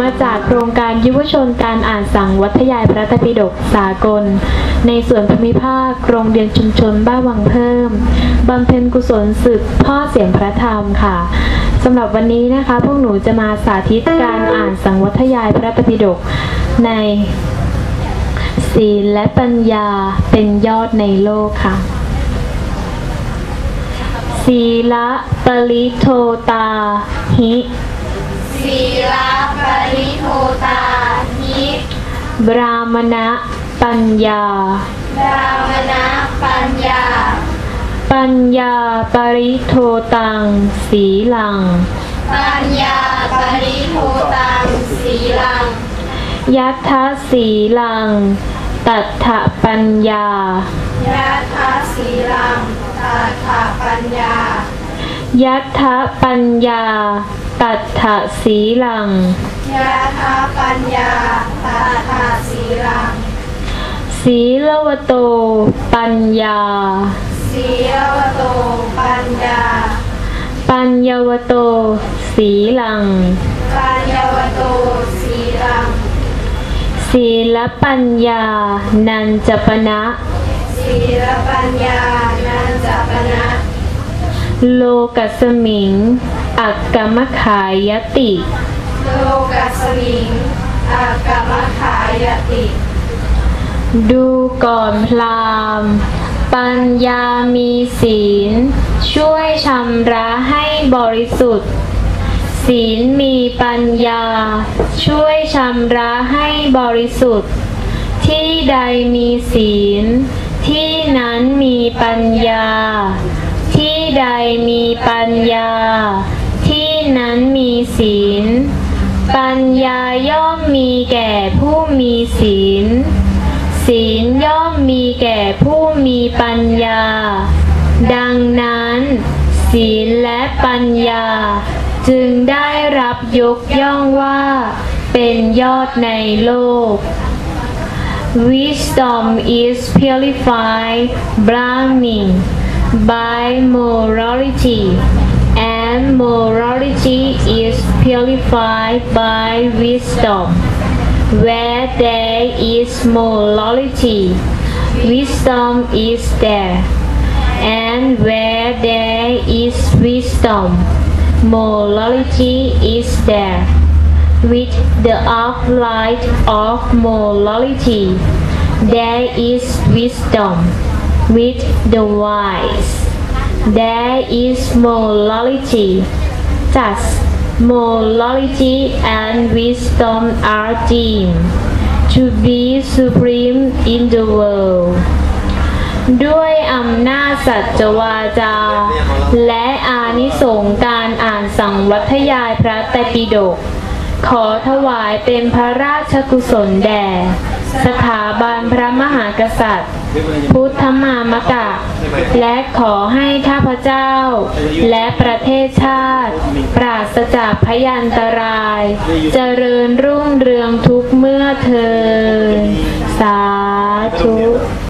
มาจากโครงการยุวชนการอ่านสั่งวัทยายพระตปิฎกสากล ในส่วนภูมิภาคโรงเรียนชุมชนบ้านวังเพิ่มบำเพ็ญกุศลสืบพ่อเสียงพระธรรมค่ะสำหรับวันนี้นะคะ พวกหนูจะมาสาธิตการอ่านสังวัทยายพระตปิฎกในศีลและปัญญาเป็นยอดในโลกค่ะ ศีละปริโทตาหิ ศีลปริโทตานิบรามณะปัญญารามณปัญญา ปัญญาปริโทตัง สีลัง ปัญญาปริโทตัง สีลัง ยัตถสีลัง ตัทธปัญญา ยัตถสีลังตาถาปัญญา ยัตถปัญญา ตัทธสีลังยัตถปัญญาตาถาสีลัง สีลวโต ปัญญา สีลวโตปัญญา ปัญญวโต สีลัง ปัญญวโตสีลัง ศีลปัญญา นันจปนะ ศีลปัญญานันจปนะ โลกัสมิง อักกมขายติ โลกัสมิงอากรรมขายติ ดูก่อนพรามปัญญามีศีล ช่วยชำระให้บริสุทธิ์ ศีลมีปัญญา ช่วยชำระให้บริสุทธิ์ ที่ใดมีศีล ที่นั้นมีปัญญาที่ ใดมีปัญญา ที่นั้นมีศีล ปัญญาย่อมมีแก่ผู้มีศีล ศีลย่อมมีแก่ผู้มีปัญญา ดังนั้น ศีลและปัญญา จึงได้รับยกย่องว่าเป็นยอดในโลก Wisdom is purified Brahmin by morality, and morality is purified by wisdom. Where there is morality, wisdom is there, and where there is wisdom, morality is there with the uplight of morality, there is wisdom. With the wise, there is morality. Thus, morality and wisdom are deemed to be supreme in the world. ด้วยอำนาจสัจวาจา และอานิสงส์การอ่านสังวัทยายพระไตรปิฎกขอถวายเป็นพระราชกุศลแด่ สถาบันพระมหากษัตริย์ พุทธมามกะ และขอให้ข้าพเจ้า และประเทศชาติ ปราศจากพยันตราย เจริญรุ่งเรืองทุกเมื่อเธอ สาธุ